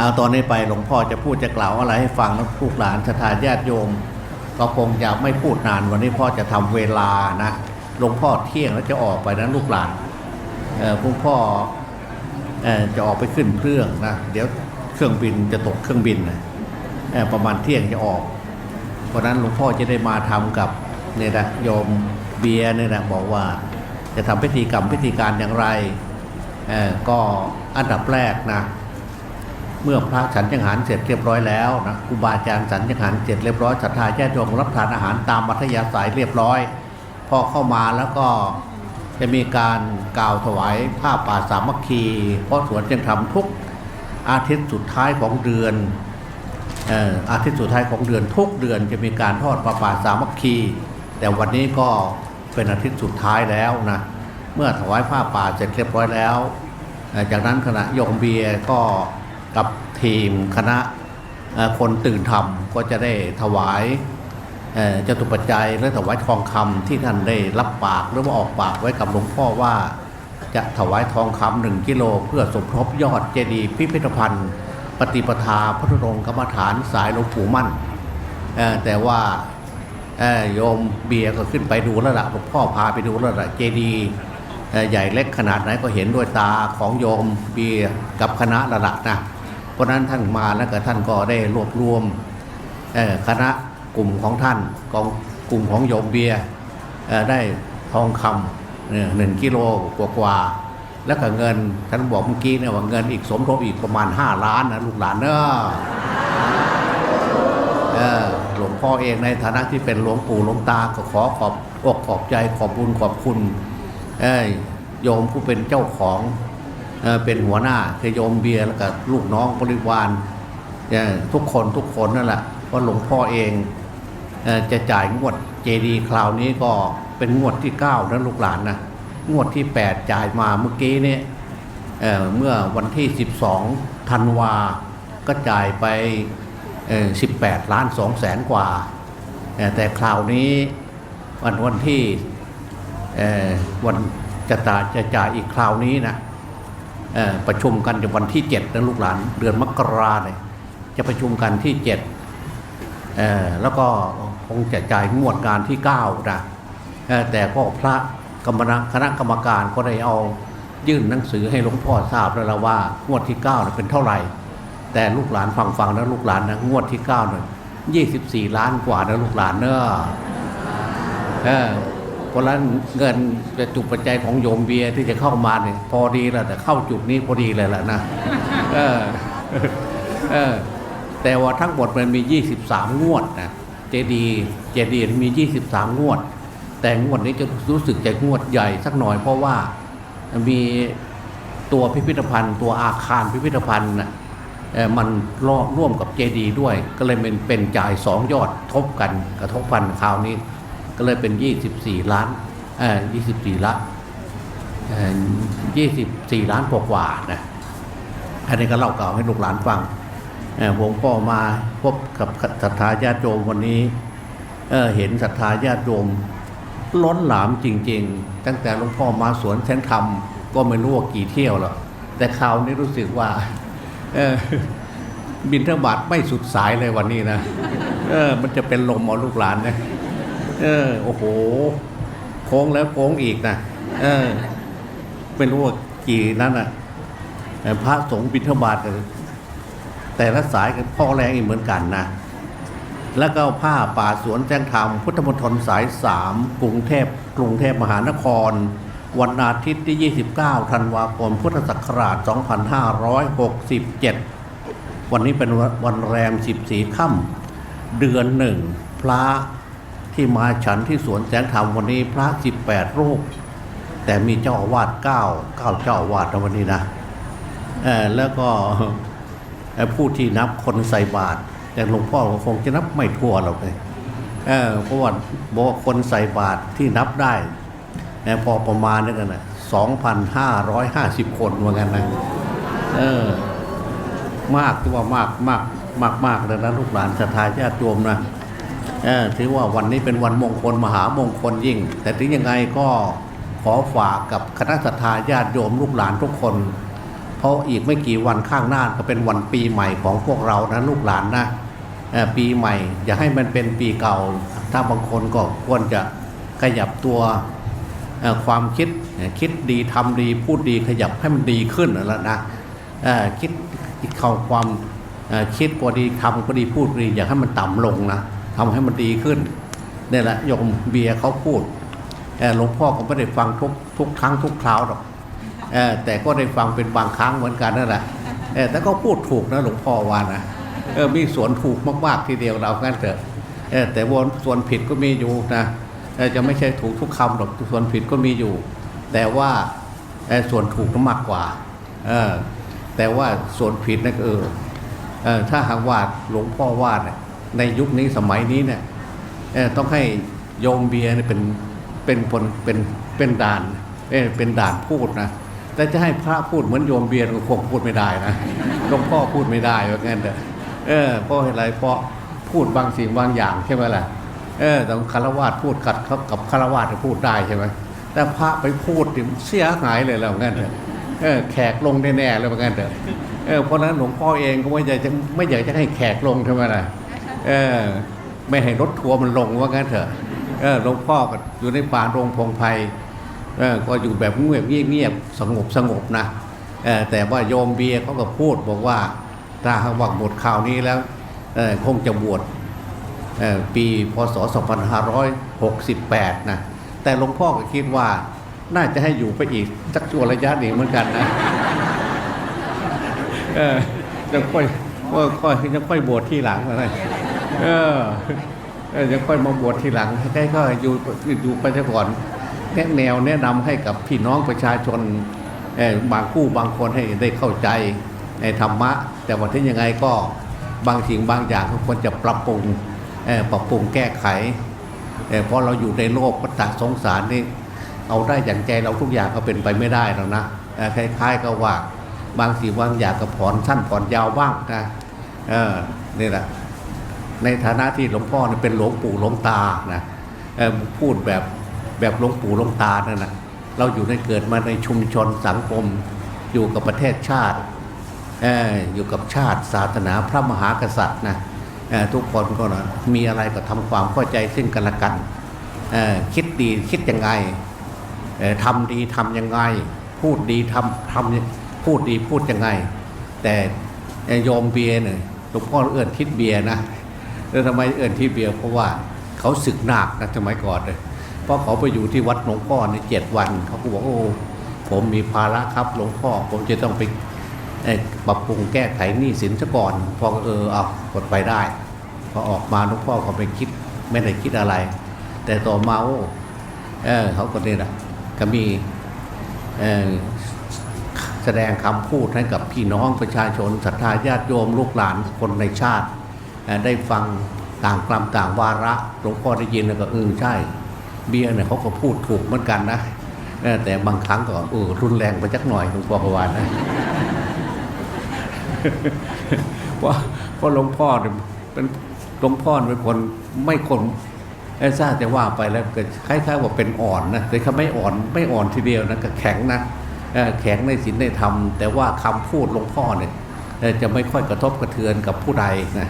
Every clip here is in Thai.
เอาตอนนี้ไปหลวงพ่อจะพูดจะกล่าวอะไรให้ฟังนะลูกหลานศรัทธาญาติโยม ก็คงจะไม่พูดนานวันนี้พ่อจะทำเวลานะหลวงพ่อเที่ยงแล้วจะออกไปนะลูกหลานเออหลวงพ่อเออจะออกไปขึ้นเครื่องนะเดี๋ยวเครื่องบินจะตกเครื่องบินนะประมาณเที่ยงจะออก เพราะนั้นหลวงพ่อจะได้มาทำกับเนี่ยนะโยมเบียร์เนี่ยนะบอกว่าจะทำพิธีกรรมพิธีการอย่างไรเออก็อันดับแรกนะ เมื่อพระฉันจังหารเสร็จเรียบร้อยแล้วนะครูบาอาจารย์ฉันจังหารเสร็จเรียบร้อยศรัทธาญาติโยมรับทานอาหารตามมัธยาศัยเรียบร้อย พอเข้ามาแล้วก็จะมีการกล่าวถวายผ้าป่าสามัคคีเพราะสวนจึงทำทุกอาทิตย์สุดท้ายของเดือนเอ่ออาทิตย์สุดท้ายของเดือนทุกเดือนจะมีการทอดประปาสามัคคี แต่วันนี้ก็เป็นอาทิตย์สุดท้ายแล้วนะเมื่อถวายผ้าป่าเสร็จเรียบร้อยแล้ว จากนั้นคณะโยมเบียร์ก็ กับทีมคณะคนตื่นธรรมก็จะได้ถวายเจตุปัจจัยและถวายทองคำที่ท่านได้รับปากหรือว่าออกปากไว้กับหลวงพ่อว่าจะถวายทองคำหนึ่งกิโลเพื่อสมทบยอดเจดีย์พิพิธภัณฑ์ ปฏิปทาพระธุดงค์กรรมฐานสายหลวงปู่มั่น แต่ว่าโยมเบียร์ก็ขึ้นไปดูแล้วละหลวงพ่อพาไปดูแล้วละเจดีย์ใหญ่เล็กขนาดไหนก็เห็นด้วยตาของโยมเบียร์กับคณะละละนะ ราะนั้นท่านมาแล้วก็ท่านก็ได้รวบรวมคณะกลุ่มของท่านกองกลุ่มของโยมเบียร์ได้ทองคำหนึ่งกิโลกว่าๆแล้วก็เงินท่านบอกเมื่อกี้เนี่ยว่าเงินอีกสมทบอีกประมาณ 5 ล้านนะลูกหลานเนอะหลวงพ่อเองในฐานะที่เป็นหลวงปู่หลวงตาก็ขอขอบอกขอบใจขอบบุญขอบคุณโยมผู้เป็นเจ้าของ เป็นหัวหน้าคือโยมเบียร์แล้วก็ลูกน้องบริวารทุกคนทุกคนนั่นแหละเพราหลวงพ่อเองจะจ่ายงวดเจดีคราวนี้ก็เป็นงวดที่9นะลูกหลานนะงวดที่ 8 จ่ายมาเมื่อกี้เนี่ยเเมื่อวันที่ 12ธันวา ก็จ่ายไป 18 ล้าน2แสนกว่า แต่คราวนี้วันวันที่วันจะตาจะจ่ายอีกคราวนี้นะ ประชุมกันในวันที่7นะลูกหลานเดือนมกราเลยจะประชุมกันที่7เอ่อแล้วก็คงจะจ่ายงวดการที่9นะแต่ก็พระกรรมนคณะกรรมการก็ได้เอายื่นหนังสือให้หลวงพ่อทราบแล้วละว่างวดที่9เนี่ยเป็นเท่าไหร่ แต่ลูกหลานฟังฟังนะลูกหลานนะงวดที่9เนี่ยยี่สิบสี่ล้านกว่านะลูกหลานเนอะ เออเพราะฉะนั้นเงินจะจุปัจจัยของโยมเบียร์ที่จะเข้ามาเนี่ยพอดีแล้วแต่เข้าจุดนี้พอดีเลยแหละนะเออเออแต่ว่าทั้งหมดมันมี 23 งวดนะเจดีเจดีมี 23 งวด แต่งวดนี้จะรู้สึกจะงวดใหญ่สักหน่อยเพราะว่ามีตัวพิพิธภัณฑ์ ตัวอาคารพิพิธภัณฑ์น่ะเอ่อมันร่วมร่วมกับเจดีด้วย ก็เลยเป็นเป็นจ่ายสองยอดทบกันกระทบกันคราวนี้ ก็เลยเป็น 24 ล้านเอ่อ24ล้านเอ่อ24 ล้านกว่าๆนะอันนี้ก็เล่าเก่าวให้ลูกหลานฟังเอ่อผมก็มาพบกับศรัทธาญาติโยมวันนี้เเห็นศรัทธาญาติโยมล้นหลามจริง ๆ ตั้งแต่หลวงพ่อมาสวนแสงธรรมก็ไม่รู้ว่ากี่เที่ยวแล้วแต่คราวนี้รู้สึกว่าบินทบาทไม่สุดสายเลยวันนี้นะเออมันจะเป็นลมเอาลูกหลานนะ เออ โอ้โห โค้งแล้วโค้งอีกนะเออไม่รู้ว่ากี่นั้นอะแต่พระสงฆ์บินทบาทแต่ละสายกันพ่อแรงอีกเหมือนกันนะแล้วก็ผ้าป่าสวนแจ้งธรรมพุทธมณฑลสายสามกรุงเทพกรุงเทพมหานคร วันอาทิตย์ที่ 29 ธันวาคม พุทธศักราช 2567 วันนี้เป็นวันแรม 14 ค่ำเดือนหนึ่งพระ ที่มาฉันที่สวนแสงธรรมวันนี้พระ 18 รูป แต่มีเจ้าอาวาส9 9เจ้าอาวาสนะวันนี้นะแล้วก็ผู้ที่นับคนใส่บาตรแต่หลวงพ่อคงจะนับไม่ทั่วหรอกเลยเพราะว่าบอกคนใส่บาตรที่นับได้พอประมาณนี่กันนะสองพันห้าร้อยห้าสิบคนว่างั้นนะเออมากที่ว่ามากมากมากมากเลยนะลูกหลานศรัทธาญาติโยมนะ ถือว่าวันนี้เป็นวันมงคลมหามงคลยิ่ง แต่ถึงยังไงก็ขอฝากกับคณะศรัทธาญาติโยมลูกหลานทุกคน เพราะอีกไม่กี่วันข้างหน้าก็เป็นวันปีใหม่ของพวกเรานะลูกหลานนะปีใหม่ อย่าให้มันเป็นปีเก่า ถ้าบางคนก็ควรจะขยับตัวความคิดคิดดีทำดีพูดดีขยับให้มันดีขึ้นแล้วนะคิดเข้าความคิดก็ดีทำก็ดีพูดดีอย่าให้มันต่ำลงนะ ทำให้มันดีขึ้นนี่แหละโยมเบียร์เขาพูดเอ่หลวงพ่อก็ไม่ได้ฟังทุกทุกครั้งทุกคราวหรอกแต่ก็ได้ฟังเป็นบางครั้งเหมือนกันนั่นแหละแต่ก็พูดถูกนะหลวงพ่อวานะมีส่วนถูกมากๆทีเดียวเรางั้นเถอะแต่วนส่วนผิดก็มีอยู่นะจะไม่ใช่ถูกทุกคำหรอกส่วนผิดก็มีอยู่ แต่ว่าส่วนถูกมากกว่าแต่ว่าส่วนผิดนั่นก็เออเออถ้าหากว่าหลวงพ่อว่าเนี่ย ในยุคนี้สมัยนี้เนี่ยเออต้องให้โยมเบียร์เนี่ยเป็นเป็นคนเป็นเป็นด่านเออเป็นด่านพูดนะแต่จะให้พระพูดเหมือนโยมเบียร์ก็คงพูดไม่ได้นะหลวงพ่อพูดไม่ได้ว่างั้นเถอะเออเพราะอะไรเพราะพูดบางสิ่งบางอย่างใช่ไหมล่ะเออแต่คารวาสพูดกัดเขากับคารวาสพูดได้ใช่ไหมแต่พระไปพูดเสียหายเลยแล้วงั้นเถอะเออแขกลงแน่ๆเลยว่างั้นเถอะเออเพราะฉะนั้นหลวงพ่อเองก็ไม่อยากจะไม่อยากจะให้แขกลงใช่ไหมล่ะ เออไม่ให้รถทัวร์มันลงว่างั้นเถอะเออหลวงพ่อก็อยู่ในป่าโรงพงไพเออก็อยู่แบบเงียบเงียบสงบสงบนะเออแต่ว่าโยมเบียร์เขาก็พูดบอกว่าถ้าหากว่าหมดข่าวนี้แล้วเออคงจะบวชเออปีพศ 2568 นะ แต่หลวงพ่อก็คิดว่าน่าจะให้อยู่ไปอีกสักชั่วระยะหนึ่งเหมือนกันนะเออยังค่อยว่าค่อยยังค่อยบวชที่หลังอะไร เออยังค่อยมาบวชทีหลังให้ก็อยู่อยู่ไปซะก่อนแนะแนวแนะนำให้กับพี่น้องประชาชนบางคู่บางคนให้ได้เข้าใจในธรรมะ แต่ว่าที่ยังไงก็บางสิ่งบางอย่างก็ควรจะปรับปรุงปรับปรุงแก้ไขเพราะเราอยู่ในโลกวัฏสงสารนี่เอาได้อย่างใจเราทุกอย่างก็เป็นไปไม่ได้หรอกนะคล้ายๆกับว่าบางสิ่งบางอย่างก็ผ่อนสั้นผ่อนยาวบ้างนะเออนี่แหละ ในฐานะที่หลวงพ่อเนี่ยเป็นหลวงปู่หลวงตานะพูดแบบแบบหลวงปู่หลวงตานั่นนะเราอยู่ในเกิดมาในชุมชนสังคม อยู่กับประเทศชาติออยู่กับชาติศาสนาพระมหากษัตริย์นะทุกคนก็นะมีอะไรก็ทำความเข้าใจซึ่งกันและกันคิดดีคิดยังไงทำดีทำยังไง พูดดีทำทำพูดดีพูดยังไง แต่โยมเบียร์เนี่ยหลวงพ่อเอื้อนทิศเบียร์นะ แล้วทำไมเอื่นที่เบียร์เพราะว่าเขาศึกหนักนะสมัยก่อนเลยเพราะเขาไปอยู่ที่วัดหลวงพ่อในเจ็ดวัน เขาก็บอกโอ้ผมมีภาระครับหลวงพ่อ ผมจะต้องไปปรับปรุงแก้ไขหนี้สินซะก่อนพอเออเอากดไปได้พอออกมาหลวงพ่อเขาไปคิดไม่ได้คิดอะไร แต่ต่อมาโอ้เออเขาก็เนี่ยแหละก็มีแสดงคำพูดให้กับพี่น้องประชาชนศรัทธาญาติโยมลูกหลานคนในชาติ ได้ฟังต่างกลัมต่างวาระหลวงพ่อได้ยินแล้วก็เออใช่ เบียร์เนี่ยเขาก็พูดถูกเหมือนกันนะแต่บางครั้งก็เออรุนแรงไปจักหน่อยหลวงพ่อประวานนะเพราะเพราะหลวงพ่อเนี่ยเป็นหลวงพ่อเป็นคนไม่คนไอ้ทราบแต่ว่าไปแล้วก็คล้ายๆว่าเป็นอ่อนนะแต่เขาไม่อ่อนไม่อ่อนทีเดียวนะก็แข็งนะแข็งในศีลในธรรมแต่ว่าคำพูดหลวงพ่อเนี่ยจะไม่ค่อยกระทบกระเทือนกับผู้ใดนะ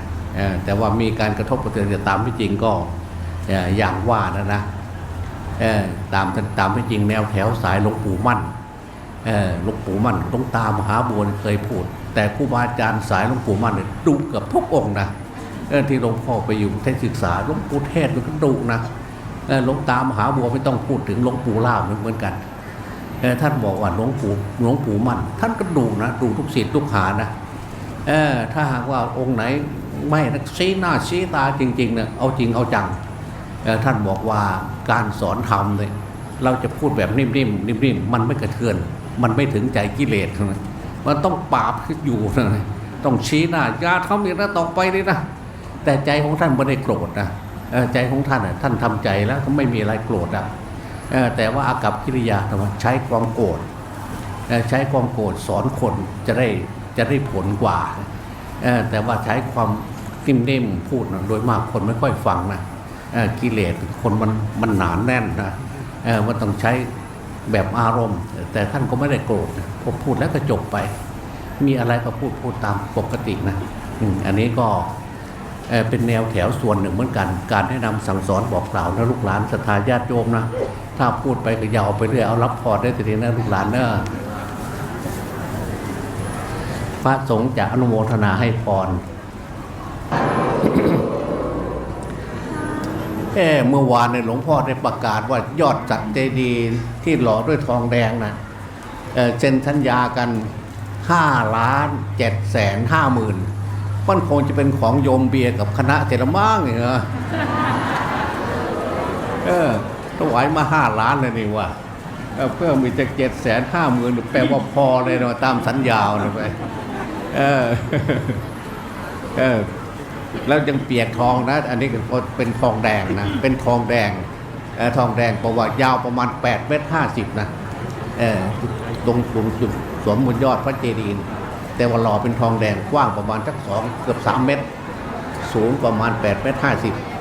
แต่ว่ามีการกระทบกระเทือนแต่ตามที่จริงก็อย่างว่านะนะตามตามที่จริงแนวแถวสายหลวงปู่มั่นหลวงปู่มั่นหลวงตามหาบัวเคยพูด แต่ครูบาอาจารย์สายหลวงปู่มั่นดุเกือบทุกองค์นะที่หลวงพ่อไปอยู่เทศศึกษาหลวงปู่เทศมันก็ดุนะหลวงตามหาบัวไม่ต้องพูดถึงหลวงปู่ล่าเหมือนกันท่านบอกว่าหลวงปู่หลวงปู่มั่น ท่านก็ดุนะดุทุกศิษย์ทุกหานะถ้าหากว่าองค์ไหน ไม่นะชี้หน้าชี้ตาจริงๆเนี่ยเอาจริงเอาจังท่านบอกว่าการสอนธรรมเนี่ยเราจะพูดแบบนิ่มๆนิ่มๆมันไม่กระเทือน มันไม่ถึงใจกิเลสนะมันต้องปราบอยู่นะต้องชี้หน้าอย่าทำอย่างนั้นต่อไปเลยนะแต่ใจของท่านไม่ได้โกรธนะใจของท่านท่านทำใจแล้วก็ไม่มีอะไรโกรธอะแต่ว่าอากับกิริยาทำไมใช้ความโกรธใช้ความโกรธสอนคนจะได้จะได้ผลกว่า แต่ว่าใช้ความนิ่มๆพูดนะโดยมากคนไม่ค่อยฟังนะกิเลสคนมันมันหนานแน่นนะมันต้องใช้แบบอารมณ์ แต่ท่านก็ไม่ได้โกรธพอพูดแล้วก็จบไป มีอะไรก็พูดพูดตามปกตินะอันนี้ก็เป็นแนวแถวส่วนหนึ่งเหมือนกัน การแนะนำสั่งสอนบอกกล่าวนะลูกหลานศรัทธาญาติโยมนะ ถ้าพูดไปก็ยาวไปเรื่อยเอารับพรได้ทีนี้นะลูกหลานเนอะ พระสงฆ์จะอนุโมทนาให้พรเอ้เมื่อวานในหลวงพ่อได้ประกาศว่ายอดจัดเจดีย์ที่หล่อด้วยทองแดงนะเอ่อเซ็นสัญญากันห้าล้านเจ็ดแสนห้าหมื่นมันคงจะเป็นของโยมเบียร์กับคณะเจรมั่งเหรอเออถวายมาห้าล้านเลยนี่ว่าเพิ่มอีกจากเจ็ดแสนห้าหมื่นแปลว่าพอเลยเนาะตามสัญญาเลยไป เออ เออ แล้วยังเปียกทองนะ อันนี้ก็เป็นทองแดงนะ เป็นทองแดงทองแดงประวัติยาวประมาณ8เมตร50นะ เออตรงตรงจุดสวมบนยอดพระเจดีย์แต่ว่าหล่อเป็นทองแดงกว้างประมาณสักสองเกือบ3เมตร สูงประมาณ8เมตร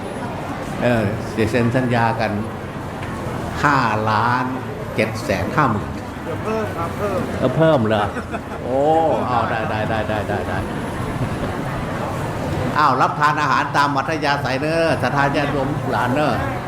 50เออเสียเซ็นสัญญากัน5ล้าน7แสนห้าหมื่น ดี๋ยวเพิ่มครับเพิ่มเออเพิ่มเลยโอ้เอาได้ได้ได้ได้ได้ได้อ้าวรับทานอาหารตามมัธยาศัยเนอะสถานญาติโยมหลานเนอะค